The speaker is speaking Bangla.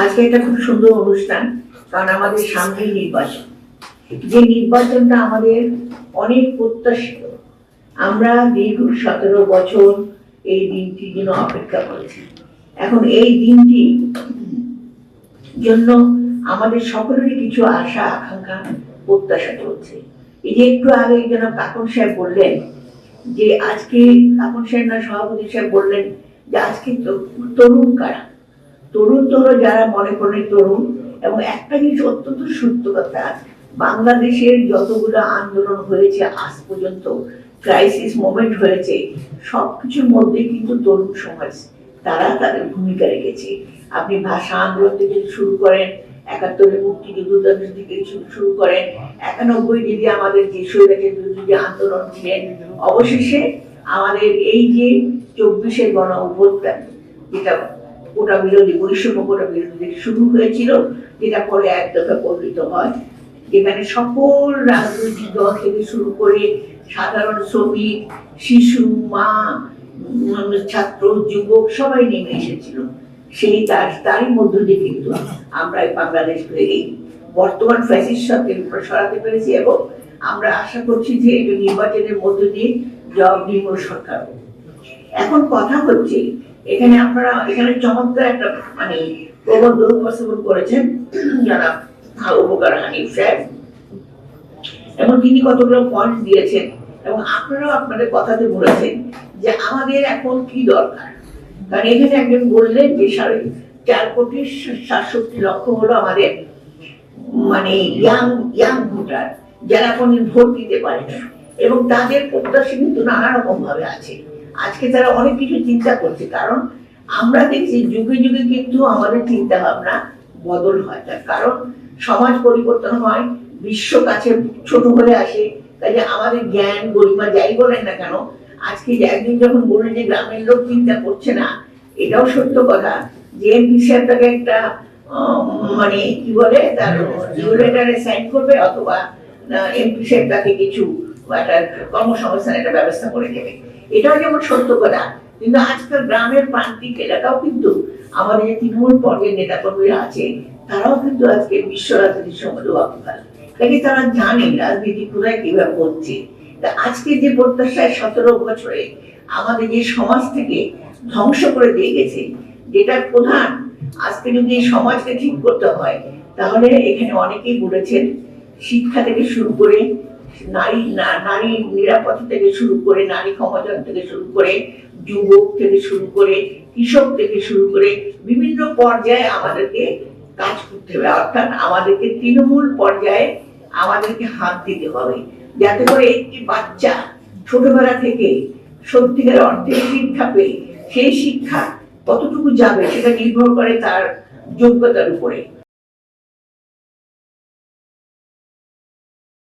আজকে এটা খুব সুন্দর অনুষ্ঠান, কারণ আমাদের সামনেই নির্বাচন। যে নির্বাচনটা আমাদের অনেক প্রত্যাশিত। আমরা দীর্ঘ সতেরো বছর এই দিনটির জন্য অপেক্ষা করেছি। এখন এই দিনটি জন্য আমাদের সকলেরই কিছু আশা, আকাঙ্ক্ষা, প্রত্যাশা চলছে। এই যে একটু আগে যেন কাকন সাহেব বললেন যে, আজকে কাকন সাহেব না সভাপতি সাহেব বললেন যে, আজকে তরুণ কারা? তরুণ তরুণ যারা মনে করেন তরুণ, এবং একটা জিনিস অত্যন্ত সত্য কথা, বাংলাদেশের যতগুলো আন্দোলন হয়েছে আজ পর্যন্ত ক্রাইসিস মোমেন্ট হয়েছে, সবকিছুর মধ্যে কিন্তু তরুণ সমাজ, তারা তাদের ভূমিকা রেখেছে। আপনি ভাষা আন্দোলন থেকে শুরু করেন, একাত্তরের মুক্তিযুদ্ধ থেকে শুরু করেন, একানব্বই যদি আমাদের যে বিরোধী আন্দোলন ছিলেন অবশেষে আমাদের এই যে চব্বিশের গণ অভ্যুত্থান যেটা কোটা বিরোধী বৈষম্য কোটা বিরোধী শুরু হয়েছিল, যেটা পরে এক দফা পরিণত হয়। যেখানে সকল রাজনৈতিক দল থেকে শুরু করে সাধারণ শ্রমিক, শিশু, মা ছাত্র, যুবক সবাই নেমে এসেছিল। সেই তার, তারই মধ্য দিয়ে কিন্তু আমরা এই বাংলাদেশ এই বর্তমান ফ্যাসিস্ট সরকারের উপর সরাতে পেরেছি এবং আমরা আশা করছি যে এই নির্বাচনের মধ্য দিয়ে জবাব নির্মূল সরকার এখন কথা হচ্ছে এখানে আপনারা, এখানে চমৎকার একটা মানে প্রবন্ধ উপস্থাপন করেছেন, যারা উপকার হানিফ সাহেব এবং তিনি কতগুলো পয়েন্ট দিয়েছেন, এবং আপনারাও আপনাদের কথাতে বলেছেন যে আমাদের এখন কি দরকার। কারণ এখানে একজন বললেন যে সাড়ে চার কোটি সাতষট্টি লক্ষ হলো আমাদের মানে ইয়াং ইয়াং ভোটার, যারা কোনো ভোট দিতে পারে না। এবং তাদের প্রত্যাশা কিন্তু নানা রকম ভাবে আছে। আজকে তারা অনেক কিছু চিন্তা করছে কারণ আমরা দেখছি যুগে যুগে কিন্তু আমাদের চিন্তা ভাবনা বদল হয় তার কারণ সমাজ পরিবর্তন হয় বিশ্ব কাছে ছোট হয়ে আসে কাজে আমাদের জ্ঞান গরিমা যাই বলেন না কেন আজকে যে একদিন যখন বললেন যে গ্রামের লোক চিন্তা করছে না এটাও সত্য কথা যে এমপি সাহেব তাকে একটা মানে কি বলে তার লেটারে সাইন করবে অথবা এমপি সাহেব তাকে কিছু একটা কর্মসংস্থানের একটা ব্যবস্থা করে এটাও যেমন সত্য কিন্তু আজকাল গ্রামের প্রান্তিক এলাকাও কিন্তু আমাদের যে তৃণমূল পর্যায়ের নেতা কর্মীরা আছে, তারাও কিন্তু আজকে বিশ্ব রাজনীতির ওয়াকিফাল কাজে তারা জানে রাজনীতি কোথায় কীভাবে হচ্ছে। আজকে যে প্রত্যাশায় সতেরো বছরে আমাদের যে সমাজ থেকে ধ্বংস করে দিয়ে গেছে যেটা প্রধান আজকে যদি সমাজকে ঠিক করতে হয়, তাহলে এখানে অনেকেই বলেছেন, শিক্ষা থেকে শুরু করে নারী নারী নিরাপত্তা থেকে শুরু করে, নারী ক্ষমতা থেকে শুরু করে, যুবক থেকে শুরু করে, কৃষক থেকে শুরু করে বিভিন্ন পর্যায়ে আমাদেরকে কাজ করতে হবে। অর্থাৎ আমাদেরকে তৃণমূল পর্যায়ে আমাদেরকে হাত দিতে হবে। যাতে করে একটি বাচ্চা ছোটবেলা থেকে সত্যিকার অর্থে শিক্ষা পেয়ে, সেই শিক্ষা কতটুকু যাবে সেটা নির্ভর করে তার যোগ্যতার উপরে।